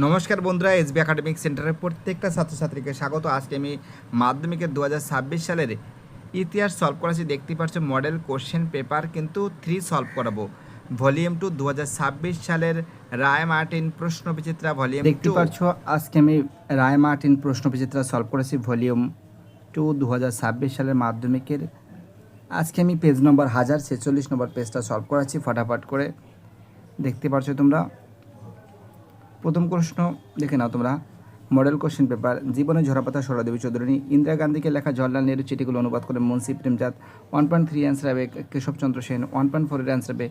নমস্কার বন্ধুরা SB academic সেন্টারের প্রত্যেকটা ছাত্রছাত্রীকে স্বাগত। আজকে আমি মাধ্যমিকের দু হাজার ছাব্বিশ সালের ইতিহাস সলভ করাচ্ছি দেখতে পাচ্ছ মডেল কোশ্চেন পেপার কিন্তু থ্রি সলভ করাবো। ভলিউম টু দু হাজার ছাব্বিশ সালের রায় মার্টিন প্রশ্ন বিচিত্রা ভলিউম দেখতে পাচ্ছ আজকে আমি Ray Martin Prashna Bichitra solve করেছি। ভলিউম টু দু হাজার ছাব্বিশ সালের মাধ্যমিকের। আজকে আমি পেজ নম্বর হাজার ছেচল্লিশ নম্বর পেজটা সলভ করাচ্ছি ফটাফট করে। দেখতে পাচ্ছ তোমরা প্রথম প্রশ্ন দেখে নাও তোমরা। মডেল কোশ্চেন পেপার, জীবনে ঝরাপাতা সরদেবী চৌধুরী, ইন্দিরা গান্ধীকে লেখা জওয়াহরলাল নেহরু চিঠিগুলো অনুবাদ করে Munshi Premjat one point three answer হবে কেশবচন্দ্র সেন ওয়ান পয়েন্ট ফোরের অ্যান্সার হবে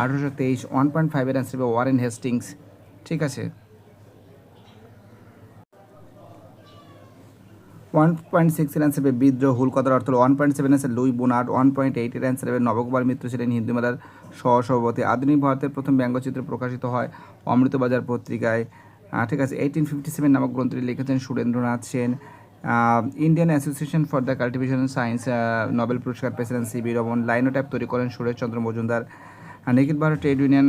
আঠারোশো তেইশ ওয়ান পয়েন্ট ফাইভের অ্যান্সার হবে ওয়ারেন হেস্টিংস। ঠিক আছে? ওয়ান পয়েন্ট সিক্সের অ্যান্সার হবে বিদ্রোহ, হুল কথার অর্থ one point seven answer Louis Bonnard one point এইটের অ্যান্সার হবে নবকুমার মিত্র ছিলেন হিন্দু মেলার সহসভাপতি। আধুনিক ভারতের প্রথম ব্যঙ্গচিত্র প্রকাশিত হয় অমৃতবাজার পত্রিকায়। ঠিক আছে এইটিন ফিফটি সেভেন নামক গ্রন্থটি লিখেছেন Surendranath Sen. Indian Association for the Cultivation Science Nobel পুরস্কার পেয়েছিলেন সিবি রমন। লাইনোট্যাপ তৈরি করেন সুরেশচন্দ্র মজুমদার। নিখিল ভারত ট্রেড ইউনিয়ন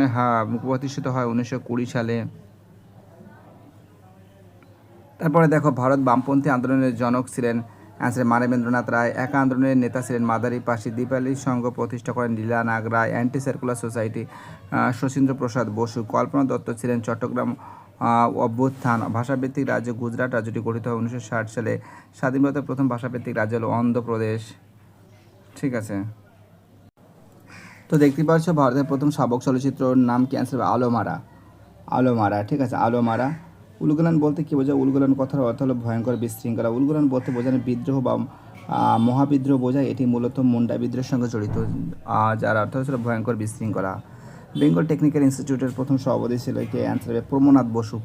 প্রতিষ্ঠিত হয় উনিশশো কুড়ি সালে। তারপরে দেখো, ভারত বামপন্থী আন্দোলনের জনক ছিলেন অ্যান্সারে মানবেন্দ্রনাথ রায়। একা আন্দোলনের নেতা ছিলেন মাদারি পাশি দীপালি সংঘ প্রতিষ্ঠা করেন Leela Nag Roy anti circular society Sachindra Prasad Basu, Kalpana Dutta ছিলেন চট্টগ্রাম অভ্যুত্থান। ভাষাভিত্তিক রাজ্য গুজরাট রাজ্যটি গঠিত হয় উনিশশো ষাট সালে। স্বাধীন ভারতের প্রথম ভাষাভিত্তিক রাজ্য হলো অন্ধ্রপ্রদেশ। ঠিক আছে। তো দেখতে পাচ্ছ, ভারতের প্রথম শাবক চলচ্চিত্রর নাম কি? অ্যান্সার আলোমারা। আলোমারা, ঠিক আছে, আলোমারা। উলগুলান বলতে কী বোঝায়? উলগুলান কথার অর্থ হলো ভয়ঙ্কর, বিশৃঙ্খলা। উলগুলান বলতে বোঝানো বিদ্রোহ বা মহাবিদ্রোহ বোঝায়। এটি মূলত মুন্ডা বিদ্রোহের সঙ্গে জড়িত যার অর্থ হচ্ছিল ভয়ঙ্কর, বিশৃঙ্খলা। বেঙ্গল টেকনিক্যাল ইনস্টিটিউটের প্রথম সভাপতি ছিল কে অ্যান্সার হবে? প্রমনাথ বসু।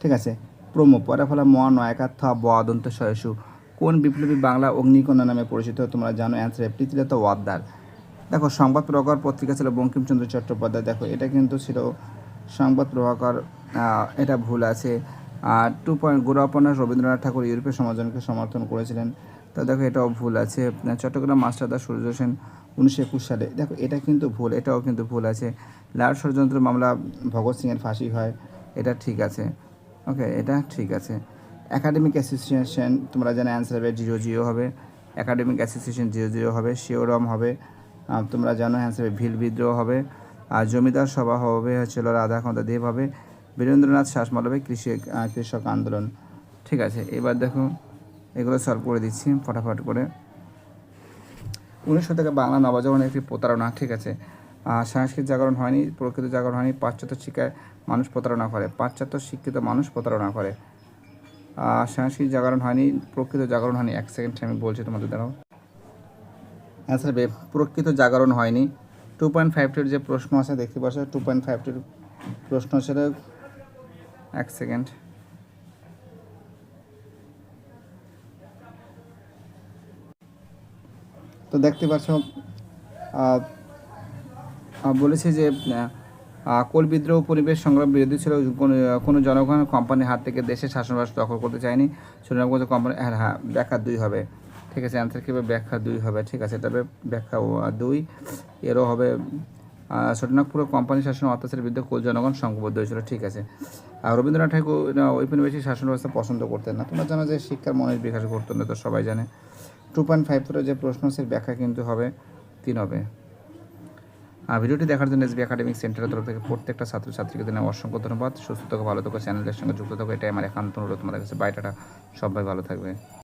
ঠিক আছে? প্রমো, পরে ফলে ম নয়কার্থ ব সয়সু কোন বিপ্লবী বাংলা অগ্নিকন্যা নামে পরিচিত? তোমরা জানো, অ্যান্সার হবে প্রীতিলতা ওয়াদ্দার। দেখো, সংবাদ প্রভাকর পত্রিকা ছিল বঙ্কিমচন্দ্র চট্টোপাধ্যায়। দেখো, এটা কিন্তু ছিল সংবাদ প্রভাকর এটা ভুল আছে। আর টু পয়েন্ট উপন্যাস রবীন্দ্রনাথ ঠাকুর ইউরোপীয় সমাজনকে সমর্থন করেছিলেন। তো দেখো, এটাও ভুল আছে। চট্টগ্রাম মাস্টারদা সূর্য সেন উনিশশো একুশ সালে, দেখো, এটা কিন্তু ভুল, এটাও কিন্তু ভুল আছে। লাল ষড়যন্ত্র মামলা ভগৎ সিংয়ের ফাঁসি হয়, এটা ঠিক আছে। ওকে, এটা ঠিক আছে। একাডেমিক অ্যাসোসিয়েশন তোমরা জানো অ্যান্সার হবে জিরো জিরো হবে। একাডেমিক অ্যাসোসিয়েশন জিরো জিরো হবে শিওরম হবে। তোমরা জানো অ্যান্সার হবে ভিল বিদ্রোহ হবে। আর জমিদার সভা হবে হচ্ছিল রাধা কান্ত দেব হবে, বীরেন্দ্রনাথ শাসমল হবে কৃষি কৃষক আন্দোলন। ঠিক আছে, এবার দেখো, এগুলো সলভ করে দিচ্ছি ফটাফট করে। উনিশশো থেকে বাংলা নবজাগরণ একটি প্রতারণা, ঠিক আছে। সাংস্কৃতিক জাগরণ হয়নি, প্রকৃত জাগরণ হয়নি, পাশ্চাত্য শিক্ষায় মানুষ প্রতারণা করে, পাশ্চাত্য শিক্ষিত মানুষ প্রতারণা করে। সাংস্কৃতিক জাগরণ হয়নি, প্রকৃত জাগরণ হয়নি। এক সেকেন্ড আমি বলছি তোমাদের, দাঁড়াও। অ্যান্সার হবে প্রকৃত জাগরণ হয়নি। টু পয়েন্ট ফাইভ টুর যে প্রশ্ন আছে, দেখতে পাচ্ছ টু পয়েন্ট ফাইভ টুর প্রশ্ন ছিল এক সেকেন্ড তো দেখতে পাচ্ছ বলেছে যে কোল বিদ্রোহ পরিবেশ সংগ্রাম বিরোধী ছিল, কোনো জনগণ কোম্পানির হাত থেকে দেশের শাসনবাস দখল করতে চায়নি। সুনামগঞ্জ কোম্পানি হ্যাঁ হ্যাঁ ব্যাখ্যা দুই হবে। ঠিক আছে অ্যান্সার কী হবে? ব্যাখ্যা দুই হবে, ঠিক আছে? হবে ব্যাখ্যা দুই, এরও হবে ছোটনাগপুর কোম্পানি শাসন অত্যাচারের বিরুদ্ধে কোল জনগণ সংঘবদ্ধ হয়েছিল, ঠিক আছে? আর রবীন্দ্রনাথ ঠাকুর ঔপনিবেশিক শাসন ব্যবস্থা পছন্দ করতেন না। তোমরা জানো যে শিক্ষার মনের বিকাশ করতেন না, তো সবাই জানে। টু পয়েন্ট ফাইভ ফোরের যে প্রশ্ন সে ব্যাখ্যা কিন্তু হবে, তিন হবে। আর ভিডিওটি দেখার জন্য এসবি একাডেমিক সেন্টারের তরফ থেকে প্রত্যেকটা ছাত্রছাত্রীকে দিনে অসংখ্য ধন্যবাদ। সুস্থ থাকো, ভালো থাকো চ্যানেলের সঙ্গে যুক্ত থাকো, এটাই আমার একান্ত অনুরোধ। তোমাদের কাছে বাইটাটা সবাই ভালো থাকবে।